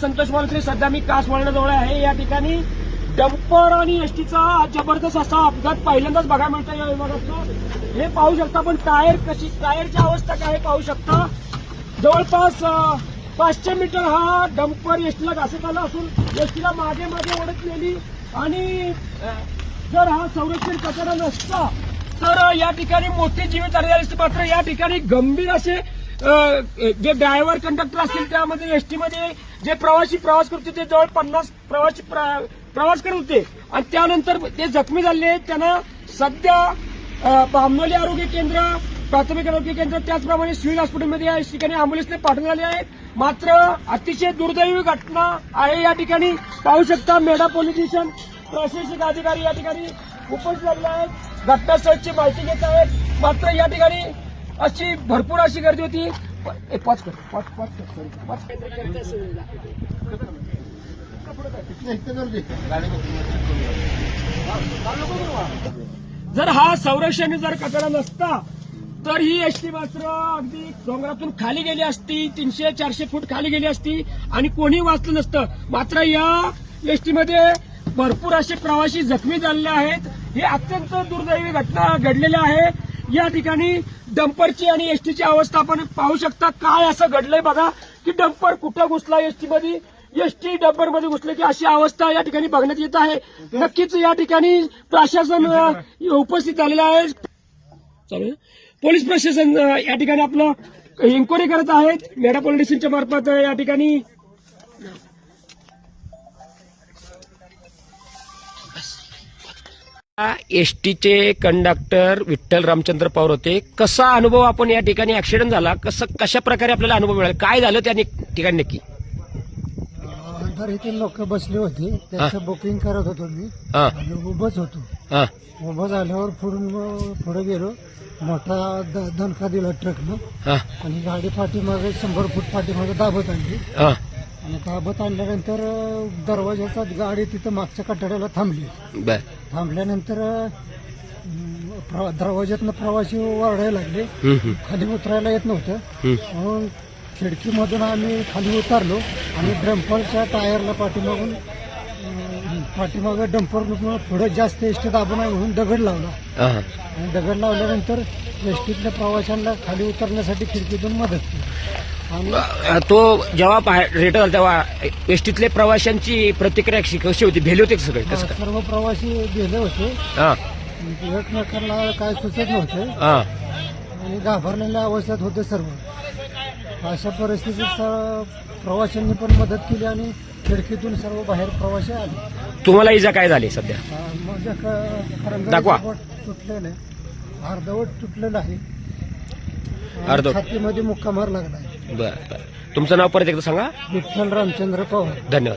संतोष मालकरी सध्या मी कास वळणाजवळ आहे. या ठिकाणी डंपर आणि एसटीचा जबरदस्त असा अपघात पहिल्यांदाच बघायला मिळतो या विभागात हे पाहू शकता पण टायर कशी टायरची अवस्था काय पाहू शकता. जवळपास पाचशे मीटर हा डंपर एसटीला घासत आला असून एसटीला मागे मागे ओढत आणि जर हा संरक्षण कचरा नसता तर या ठिकाणी मोठी जीवित झाली असते. मात्र या ठिकाणी गंभीर असे जे ड्रायव्हर कंडक्टर असतील त्यामध्ये एसटी मध्ये जे प्रवासी प्रवास करत होते जवळ पन्नास प्रवासी प्रवास करत होते. आणि त्यानंतर ते जखमी झाले. आहेत. त्यांना सध्या बामनोली आरोग्य केंद्र प्राथमिक आरोग्य केंद्र त्याचप्रमाणे सिव्हिल हॉस्पिटलमध्ये या ठिकाणी अँब्युलन्सने पाठवण्यात आले आहेत. मात्र अतिशय दुर्दैवी घटना आहे या ठिकाणी. पाहू शकता मेढा पोलीस स्टेशन प्रशासक अधिकारी या ठिकाणी उपस्थित झालेले आहेत. घटनास्थळची माहिती घेत आहेत. मात्र या ठिकाणी अशी भरपूर अशी गर्दी होती. ए, पाच कर पाच पाच कर sorry, पाच जर हा संरक्षण जर कचरा नसता तर ही एसटी मात्र अगदी डोंगरातून खाली गेली असती तीनशे चारशे फूट खाली गेली असती आणि कोणी वाचलं नसतं. मात्र या एसटीमध्ये भरपूर असे प्रवासी जखमी झालेले आहेत. ही अत्यंत दुर्दैवी घटना घडलेली आहे. या ठिकाणी डंपरची आणि एसटीची अवस्था आपण पाहू शकता. काय असं घडलंय बघा की डंपर कुठं घुसला एसटी मध्ये एसटी डंपरमध्ये घुसले की अशी अवस्था या ठिकाणी बघण्यात येत आहे. नक्कीच या ठिकाणी प्रशासन उपस्थित झालेलं आहे. चालेल. पोलीस प्रशासन या ठिकाणी आपलं इन्क्वायरी करत आहेत. मेडा पोलीस स्टेशनच्या मार्फत या ठिकाणी एसटीचे कंडक्टर विठ्ठल रामचंद्र पवार होते. कसा अनुभव आपण या ठिकाणी ऍक्सिडेंट झाला? कसं कशा प्रकारे आपल्याला अनुभव मिळाला? काय झालं त्या ठिकाणी नक्की? इथे लोक बसले होते. त्याचं बुकिंग करत होतो मी. हा. आणि उभंच होतो. हा. उभं झाल्यावर पुढून पुढे गेलो. मोठा द- दणका दिला ट्रकनं हा. आणि गाडी पाठीमागे शंभर फूट पाठीमागे दाबत आणली. हा. आणि दाबत आणल्यानंतर दरवाजाचा गाडी तिथं मागच्या कठड्याला थांबली. बर. थांबल्यानंतर प्र- दरवाज्यातनं प्रवासी ओरडायला लागले. खाली उतरायला येत नव्हतं. म्हणून खिडकीमधून आम्ही खाली उतरलो आणि डंपरच्या टायरला पाठीमागून अं, पाठीमागं डंपर पुढे जास्त एसटी दाबून आहे म्हणून दगड लावला. हा. आणि दगड लावल्यानंतर एसटीतल्या प्रवाशांना खाली उतरण्यासाठी खिडकीतून मदत केली. तो जेव्हा झाला तेव्हा एसटीतले प्रवाशांची प्रतिक्रिया कशी होती? भेले होते सगळे? सर्व प्रवासी गेले होते. हा. एकमेकांना काय सुचत नव्हते. हा. आणि घाबरलेल्या अवस्थेत होते सर्व. अशा परिस्थितीत प्रवाशांनी पण मदत केली आणि खिडकीतून सर्व बाहेर प्रवासी आले. तुम्हाला इजा काय झाली सध्या? दाखवा. तुटलेलं. आहे अर्धवट तुटलेलं आहे. अर्धवट. छातीमध्ये मुक्का मार लागला आहे. बरं बरं. तुमचं नाव परत एकदा सांगा. विठ्ठल रामचंद्र पवार. धन्यवाद.